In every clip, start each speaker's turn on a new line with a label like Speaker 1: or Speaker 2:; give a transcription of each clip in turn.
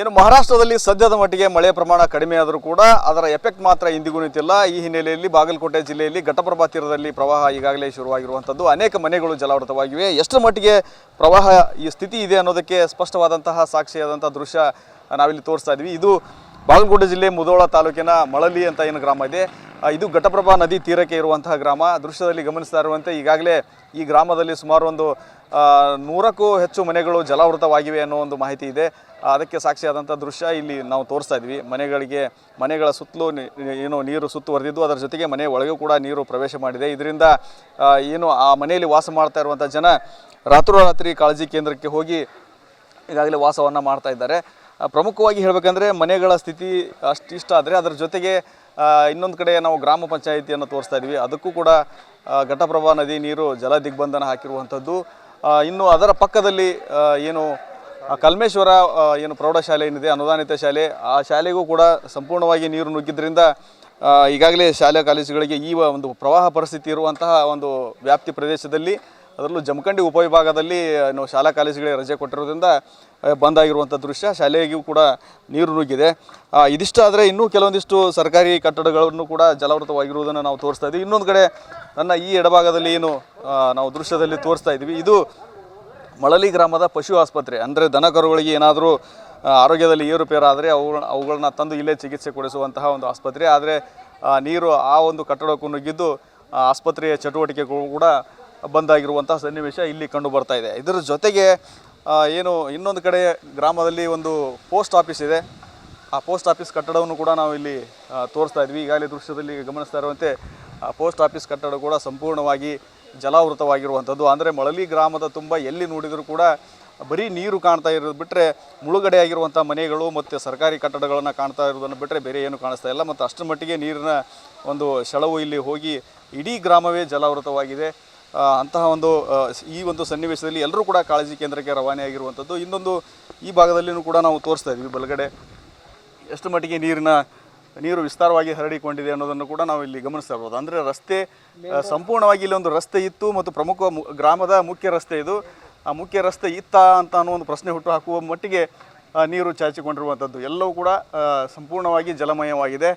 Speaker 1: ಏನು ಮಹಾರಾಷ್ಟ್ರದಲ್ಲಿ ಸದ್ಯದ ಮಟ್ಟಿಗೆ ಮಳೆ ಪ್ರಮಾಣ ಕಡಿಮೆ ಆದರೂ ಕೂಡ ಅದರ ಎಫೆಕ್ಟ್ ಮಾತ್ರ ಇಂದಿಗೂ ನಿಂತಿಲ್ಲ. ಈ ಹಿನ್ನೆಲೆಯಲ್ಲಿ ಬಾಗಲಕೋಟೆ ಜಿಲ್ಲೆಯಲ್ಲಿ ಘಟಪ್ರಭಾ ತೀರದಲ್ಲಿ ಪ್ರವಾಹ ಈಗಾಗಲೇ ಶುರುವಾಗಿರುವಂಥದ್ದು. ಅನೇಕ ಮನೆಗಳು ಜಲಾವೃತವಾಗಿವೆ. ಎಷ್ಟರ ಮಟ್ಟಿಗೆ ಪ್ರವಾಹ ಈ ಸ್ಥಿತಿ ಇದೆ ಅನ್ನೋದಕ್ಕೆ ಸ್ಪಷ್ಟವಾದಂತಹ ಸಾಕ್ಷಿಯಾದಂಥ ದೃಶ್ಯ ನಾವಿಲ್ಲಿ ತೋರಿಸ್ತಾ ಇದ್ವಿ. ಇದು ಬಾಗಲಕೋಟೆ ಜಿಲ್ಲೆ ಮುದೋಳ ತಾಲೂಕಿನ ಮಳಲಿ ಅಂತ ಏನು ಗ್ರಾಮ ಇದೆ. ಇದು ಘಟಪ್ರಭಾ ನದಿ ತೀರಕ್ಕೆ ಇರುವಂತಹ ಗ್ರಾಮ. ದೃಶ್ಯದಲ್ಲಿ ಗಮನಿಸ್ತಾ ಇರುವಂತೆ ಈಗಾಗಲೇ ಈ ಗ್ರಾಮದಲ್ಲಿ ಸುಮಾರು ಒಂದು ನೂರಕ್ಕೂ ಹೆಚ್ಚು ಮನೆಗಳು ಜಲಾವೃತವಾಗಿವೆ ಅನ್ನೋ ಒಂದು ಮಾಹಿತಿ ಇದೆ. ಅದಕ್ಕೆ ಸಾಕ್ಷಿಯಾದಂಥ ದೃಶ್ಯ ಇಲ್ಲಿ ನಾವು ತೋರಿಸ್ತಾ ಇದ್ವಿ. ಮನೆಗಳಿಗೆ, ಮನೆಗಳ ಸುತ್ತಲೂ ಏನು ನೀರು ಸುತ್ತುವರೆದಿದ್ದು ಅದರ ಜೊತೆಗೆ ಮನೆ ಒಳಗೂ ಕೂಡ ನೀರು ಪ್ರವೇಶ ಮಾಡಿದೆ. ಇದರಿಂದ ಏನು ಆ ಮನೆಯಲ್ಲಿ ವಾಸ ಮಾಡ್ತಾ ಇರುವಂಥ ಜನ ರಾತ್ರೋರಾತ್ರಿ ಕಾಳಜಿ ಕೇಂದ್ರಕ್ಕೆ ಹೋಗಿ ಈಗಾಗಲೇ ವಾಸವನ್ನು ಮಾಡ್ತಾ ಇದ್ದಾರೆ. ಪ್ರಮುಖವಾಗಿ ಹೇಳಬೇಕಂದ್ರೆ ಮನೆಗಳ ಸ್ಥಿತಿ ಅಷ್ಟಿಷ್ಟ ಆದರೆ ಅದರ ಜೊತೆಗೆ ಇನ್ನೊಂದು ಕಡೆ ನಾವು ಗ್ರಾಮ ಪಂಚಾಯಿತಿಯನ್ನು ತೋರಿಸ್ತಾ ಇದ್ವಿ. ಅದಕ್ಕೂ ಕೂಡ ಘಟಪ್ರಭಾ ನದಿ ನೀರು ಜಲ ದಿಗ್ಬಂಧನ ಹಾಕಿರುವಂಥದ್ದು. ಇನ್ನು ಅದರ ಪಕ್ಕದಲ್ಲಿ ಏನು ಕಲ್ಮೇಶ್ವರ ಏನು ಪ್ರೌಢಶಾಲೆ ಏನಿದೆ, ಅನುದಾನಿತ ಶಾಲೆ, ಆ ಶಾಲೆಗೂ ಕೂಡ ಸಂಪೂರ್ಣವಾಗಿ ನೀರು ನುಗ್ಗಿದ್ರಿಂದ ಈಗಾಗಲೇ ಶಾಲೆ ಕಾಲೇಜುಗಳಿಗೆ ಈ ಒಂದು ಪ್ರವಾಹ ಪರಿಸ್ಥಿತಿ ಇರುವಂತಹ ಒಂದು ವ್ಯಾಪ್ತಿ ಪ್ರದೇಶದಲ್ಲಿ ಅದರಲ್ಲೂ ಜಮಖಂಡಿ ಉಪವಿಭಾಗದಲ್ಲಿ ನಾವು ಶಾಲಾ ಕಾಲೇಜುಗಳಿಗೆ ರಜೆ ಕೊಟ್ಟಿರೋದ್ರಿಂದ ಬಂದ್ ಆಗಿರುವಂಥ ದೃಶ್ಯ. ಶಾಲೆಗೂ ಕೂಡ ನೀರು ನುಗ್ಗಿದೆ. ಇದಿಷ್ಟು ಆದರೆ ಇನ್ನೂ ಕೆಲವೊಂದಿಷ್ಟು ಸರ್ಕಾರಿ ಕಟ್ಟಡಗಳನ್ನು ಕೂಡ ಜಲಾವೃತವಾಗಿರುವುದನ್ನು ನಾವು ತೋರಿಸ್ತಾ ಇದ್ದೀವಿ ಇನ್ನೊಂದು ಕಡೆ ನನ್ನ ಈ ಎಡಭಾಗದಲ್ಲಿ ಏನು ನಾವು ದೃಶ್ಯದಲ್ಲಿ ತೋರಿಸ್ತಾ ಇದ್ದೀವಿ ಇದು ಮಳಲಿ ಗ್ರಾಮದ ಪಶು ಆಸ್ಪತ್ರೆ. ಅಂದರೆ ದನ ಕರುಗಳಿಗೆ ಏನಾದರೂ ಆರೋಗ್ಯದಲ್ಲಿ ಏರುಪೇರಾದರೆ ಅವು, ಅವುಗಳನ್ನ ತಂದು ಇಲ್ಲೇ ಚಿಕಿತ್ಸೆ ಕೊಡಿಸುವಂತಹ ಒಂದು ಆಸ್ಪತ್ರೆ. ಆದರೆ ನೀರು ಆ ಒಂದು ಕಟ್ಟಡಕ್ಕೂ ನುಗ್ಗಿದ್ದು ಆಸ್ಪತ್ರೆಯ ಚಟುವಟಿಕೆಗಳು ಕೂಡ ಬಂದಾಗಿರುವಂತಹ ಸನ್ನಿವೇಶ ಇಲ್ಲಿ ಕಂಡು ಬರ್ತಾ ಇದೆ. ಇದರ ಜೊತೆಗೆ ಏನು ಇನ್ನೊಂದು ಕಡೆ ಗ್ರಾಮದಲ್ಲಿ ಒಂದು ಪೋಸ್ಟ್ ಆಫೀಸ್ ಇದೆ. ಆ ಪೋಸ್ಟ್ ಆಫೀಸ್ ಕಟ್ಟಡವನ್ನು ಕೂಡ ನಾವು ಇಲ್ಲಿ ತೋರಿಸ್ತಾ ಇದ್ವಿ. ಈಗಾಗಲೇ ದೃಶ್ಯದಲ್ಲಿ ಗಮನಿಸ್ತಾ ಇರುವಂತೆ, ಆ, ಪೋಸ್ಟ್ ಆಫೀಸ್ ಕಟ್ಟಡ ಕೂಡ ಸಂಪೂರ್ಣವಾಗಿ ಜಲಾವೃತವಾಗಿರುವಂಥದ್ದು. ಅಂದರೆ ಮಳಲಿ ಗ್ರಾಮದ ತುಂಬ ಎಲ್ಲಿ ನೋಡಿದರೂ ಕೂಡ ಬರೀ ನೀರು ಕಾಣ್ತಾ ಇರೋದು ಬಿಟ್ಟರೆ ಮುಳುಗಡೆ ಆಗಿರುವಂಥ ಮನೆಗಳು ಮತ್ತು ಸರ್ಕಾರಿ ಕಟ್ಟಡಗಳನ್ನು ಕಾಣ್ತಾ ಇರೋದನ್ನು ಬಿಟ್ಟರೆ ಬೇರೆ ಏನು ಕಾಣಿಸ್ತಾ ಇಲ್ಲ. ಮತ್ತು ಅಷ್ಟರ ಮಟ್ಟಿಗೆ ನೀರಿನ ಒಂದು ಸೆಳವು ಇಲ್ಲಿ ಹೋಗಿ ಇಡೀ ಗ್ರಾಮವೇ ಜಲಾವೃತವಾಗಿದೆ. ಅಂತಹ ಒಂದು ಈ ಒಂದು ಸನ್ನಿವೇಶದಲ್ಲಿ ಎಲ್ಲರೂ ಕೂಡ ಕಾಳಜಿ ಕೇಂದ್ರಕ್ಕೆ ರವಾನೆಯಾಗಿರುವಂಥದ್ದು. ಇನ್ನೊಂದು, ಈ ಭಾಗದಲ್ಲಿಯೂ ಕೂಡ ನಾವು ತೋರಿಸ್ತಾ ಇದ್ವಿ ಬಲಗಡೆ ಎಷ್ಟು ಮಟ್ಟಿಗೆ ನೀರಿನ, ನೀರು ವಿಸ್ತಾರವಾಗಿ ಹರಡಿಕೊಂಡಿದೆ ಅನ್ನೋದನ್ನು ಕೂಡ ನಾವು ಇಲ್ಲಿ ಗಮನಿಸ್ತಾ ಇರ್ಬೋದು ಅಂದರೆ ರಸ್ತೆ ಸಂಪೂರ್ಣವಾಗಿ ಇಲ್ಲಿ ಒಂದು ರಸ್ತೆ ಇತ್ತು ಮತ್ತು ಪ್ರಮುಖ ಗ್ರಾಮದ ಮುಖ್ಯ ರಸ್ತೆ ಇದು. ಆ ಮುಖ್ಯ ರಸ್ತೆ ಇತ್ತ ಅಂತ ಅನ್ನೋ ಒಂದು ಪ್ರಶ್ನೆ ಹುಟ್ಟು ಹಾಕುವ ಮಟ್ಟಿಗೆ ನೀರು ಚಾಚಿಕೊಂಡಿರುವಂಥದ್ದು. ಎಲ್ಲವೂ ಕೂಡ ಸಂಪೂರ್ಣವಾಗಿ ಜಲಮಯವಾಗಿದೆ.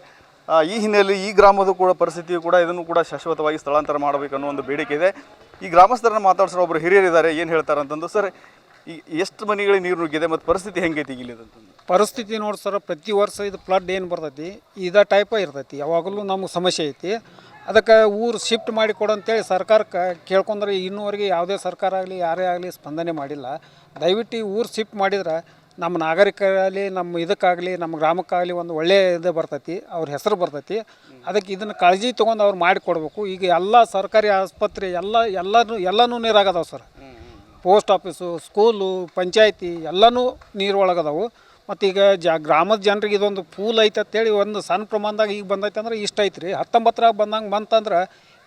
Speaker 1: ಈ ಹಿನ್ನೆಲೆಯಲ್ಲಿ ಈ ಗ್ರಾಮದ ಕೂಡ ಪರಿಸ್ಥಿತಿಯು ಕೂಡ ಇದನ್ನು ಕೂಡ ಶಾಶ್ವತವಾಗಿ ಸ್ಥಳಾಂತರ ಮಾಡಬೇಕು ಅನ್ನೋ ಒಂದು ಬೇಡಿಕೆ ಇದೆ. ಈ ಗ್ರಾಮಸ್ಥರನ್ನ ಮಾತಾಡ್ಸೋ ಒಬ್ಬರು ಹಿರಿಯರಿದ್ದಾರೆ, ಏನು ಹೇಳ್ತಾರೆ ಅಂತಂದು, ಸರ್, ಈ ಎಷ್ಟು ಮನೆಗಳಿಗೆ ನೀರು ನುಗ್ಗಿದೆ ಮತ್ತು ಪರಿಸ್ಥಿತಿ ಹೆಂಗೈತಿ ಇಲ್ಲಿದಂತಂದು
Speaker 2: ಪರಿಸ್ಥಿತಿ ನೋಡಿ ಸರ್, ಪ್ರತಿ ವರ್ಷ ಇದು ಫ್ಲಡ್ ಏನು ಬರ್ತೈತಿ, ಇದೇ ಟೈಪ ಇರ್ತೈತಿ, ಯಾವಾಗಲೂ ನಮಗೆ ಸಮಸ್ಯೆ ಐತಿ. ಅದಕ್ಕೆ ಊರು ಶಿಫ್ಟ್ ಮಾಡಿ ಕೊಡು ಅಂತೇಳಿ ಸರ್ಕಾರಕ್ಕೆ ಕೇಳ್ಕೊಂಡ್ರೆ ಇನ್ನೂವರೆಗೆ ಯಾವುದೇ ಸರ್ಕಾರ ಆಗಲಿ, ಯಾರೇ ಆಗಲಿ ಸ್ಪಂದನೆ ಮಾಡಿಲ್ಲ. ದಯವಿಟ್ಟು ಊರು ಶಿಫ್ಟ್ ಮಾಡಿದ್ರೆ ನಮ್ಮ ನಾಗರಿಕರಲ್ಲಿ ನಮ್ಮ ಇದಕ್ಕಾಗಲಿ, ನಮ್ಮ ಗ್ರಾಮಕ್ಕಾಗಲಿ ಒಂದು ಒಳ್ಳೆಯ ಇದು ಬರ್ತೈತಿ, ಅವ್ರ ಹೆಸರು ಬರ್ತೈತಿ. ಅದಕ್ಕೆ ಇದನ್ನು ಕಾಳಜಿ ತೊಗೊಂಡು ಅವ್ರು ಮಾಡಿ ಕೊಡಬೇಕು. ಈಗ ಎಲ್ಲ ಸರ್ಕಾರಿ ಆಸ್ಪತ್ರೆ, ಎಲ್ಲ, ಎಲ್ಲನೂ ಎಲ್ಲನೂ ನೀರಾಗದವು sir. Post office, school, panchayat, ಎಲ್ಲನೂ ನೀರು ಒಳಗದವು ಮತ್ತು ಈಗ ಜ, ಗ್ರಾಮದ ಜನರಿಗೆ ಇದೊಂದು ಪೂಲ್ ಐತೆ ಅಂತೇಳಿ ಒಂದು ಸಣ್ಣ ಪ್ರಮಾಣದಾಗ ಈಗ ಬಂದೈತೆ ಅಂದ್ರೆ ಇಷ್ಟ ಐತ್ರಿ. ಹತ್ತೊಂಬತ್ತರಾಗ ಬಂದಂಗೆ ಬಂತಂದ್ರೆ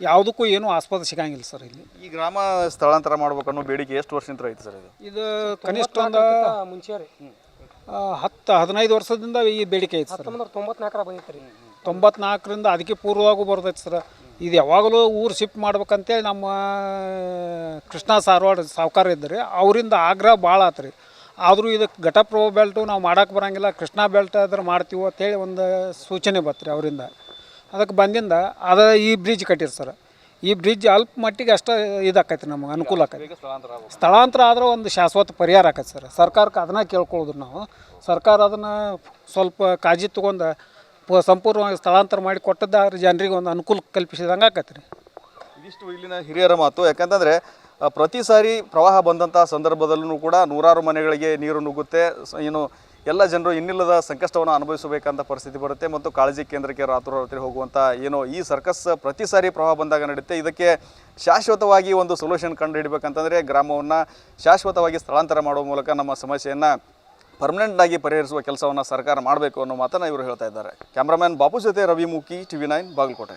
Speaker 2: ಯಾವುದಕ್ಕೂ ಏನೂ ಆಸ್ಪದ ಸಿಗಂಗಿಲ್ಲ ಸರ್ ಇಲ್ಲಿ.
Speaker 1: ಈ ಗ್ರಾಮ ಸ್ಥಳಾಂತರ ಮಾಡ್ಬೇಕು ಅನ್ನೋ ಬೇಡಿಕೆ ಎಷ್ಟು ವರ್ಷದಿಂದ ಐತೆ ಸರ್ ಇದು?
Speaker 2: ಇದು ಕನಿಷ್ಠ ಒಂದು
Speaker 3: ಮುಂಚೆ ರೀ.
Speaker 2: ಹತ್ತು ಹದಿನೈದು ವರ್ಷದಿಂದ ಈ ಬೇಡಿಕೆ ಐತೆ ಸರ್.
Speaker 3: ಹತ್ತೊಂಬತ್ತು ತೊಂಬತ್ನಾಲ್ಕರ ಬಂದಿತ್ತು ರೀ.
Speaker 2: ತೊಂಬತ್ನಾಲ್ಕರಿಂದ ಅದಕ್ಕೆ ಪೂರ್ವವಾಗೂ ಬರ್ತೈತೆ ಸರ್. ಇದು ಯಾವಾಗಲೂ ಊರು ಶಿಫ್ಟ್ ಮಾಡ್ಬೇಕಂತೇಳಿ ನಮ್ಮ ಕೃಷ್ಣ ಸಾರವಾಡ ಸಾವುಕಾರ ಇದ್ದರೆ. ಅವರಿಂದ ಆಗ್ರಹ ಭಾಳ ಆತ್ರಿ. ಆದರೂ ಇದಕ್ಕೆ ಘಟಪ್ರಭ ಬೆಲ್ಟು ನಾವು ಮಾಡೋಕೆ ಬರೋಂಗಿಲ್ಲ. ಕೃಷ್ಣ ಬೆಲ್ಟ್ ಆದ್ರೆ ಮಾಡ್ತೀವೋ ಅಂತೇಳಿ ಒಂದು ಸೂಚನೆ ಬತ್ರಿ ಅವರಿಂದ. ಅದಕ್ಕೆ ಬಂದಿಂದ ಅದ ಈ ಬ್ರಿಡ್ಜ್ ಕಟ್ಟಿರಿ ಸರ್. ಈ ಬ್ರಿಡ್ಜ್ ಅಲ್ಪ ಮಟ್ಟಿಗೆ ಅಷ್ಟೇ ಇದಾಕೈತಿ ನಮಗೆ ಅನುಕೂಲ ಆಕೈತಿ. ಸ್ಥಳಾಂತರ ಆದ್ರೆ ಒಂದು ಶಾಶ್ವತ ಪರಿಹಾರ ಆಕೈತಿ ಸರ್. ಸರ್ಕಾರಕ್ಕೆ ಅದನ್ನ ಕೇಳ್ಕೊಳ್ಳೋದು ನಾವು. ಸರ್ಕಾರ ಅದನ್ನು ಸ್ವಲ್ಪ ಕಾಳಜಿ ತೊಗೊಂಡು ಪ ಸಂಪೂರ್ಣವಾಗಿ ಸ್ಥಳಾಂತರ ಮಾಡಿ ಕೊಟ್ಟದ್ದಾದ್ರೆ ಜನರಿಗೆ ಒಂದು ಅನುಕೂಲ ಕಲ್ಪಿಸಿದಂಗೆ ಆಕೈತಿ ರೀ
Speaker 1: ಇದಿಷ್ಟು ಇಲ್ಲಿನ ಹಿರಿಯರ ಮಾತು. ಯಾಕಂತಂದರೆ ಪ್ರತಿ ಸಾರಿ ಪ್ರವಾಹ ಬಂದಂಥ ಸಂದರ್ಭದಲ್ಲೂ ಕೂಡ ನೂರಾರು ಮನೆಗಳಿಗೆ ನೀರು ನುಗ್ಗುತ್ತೆ. ಸ- ಏನು ಎಲ್ಲ ಜನರು ಇನ್ನಿಲ್ಲದ ಸಂಕಷ್ಟವನ್ನು ಅನುಭವಿಸಬೇಕಂತ ಪರಿಸ್ಥಿತಿ ಬರುತ್ತೆ ಮತ್ತು ಕಾಳಜಿ ಕೇಂದ್ರಕ್ಕೆ ರಾತ್ರೋರಾತ್ರಿ ಹೋಗುವಂಥ ಏನೋ ಈ ಸರ್ಕಸ್ ಪ್ರತಿ ಸಾರಿ ಪ್ರವಾಹ ಬಂದಾಗ ನಡೆಯುತ್ತೆ. ಇದಕ್ಕೆ ಶಾಶ್ವತವಾಗಿ ಒಂದು ಸೊಲ್ಯೂಷನ್ ಕಂಡು ಹಿಡಬೇಕಂತಂದರೆ ಗ್ರಾಮವನ್ನು ಶಾಶ್ವತವಾಗಿ ಸ್ಥಳಾಂತರ ಮಾಡುವ ಮೂಲಕ ನಮ್ಮ ಸಮಸ್ಯೆಯನ್ನು ಪರ್ಮನೆಂಟ್ನಾಗಿ ಪರಿಹರಿಸುವ ಕೆಲಸವನ್ನು ಸರ್ಕಾರ ಮಾಡಬೇಕು ಅನ್ನೋ ಮಾತನ್ನು ಇವರು ಹೇಳ್ತಾ ಇದ್ದಾರೆ. ಕ್ಯಾಮ್ರಾಮ್ಯಾನ್ ಬಾಪು ಜೊತೆ Ravi Mooki T V nine Bagalkote.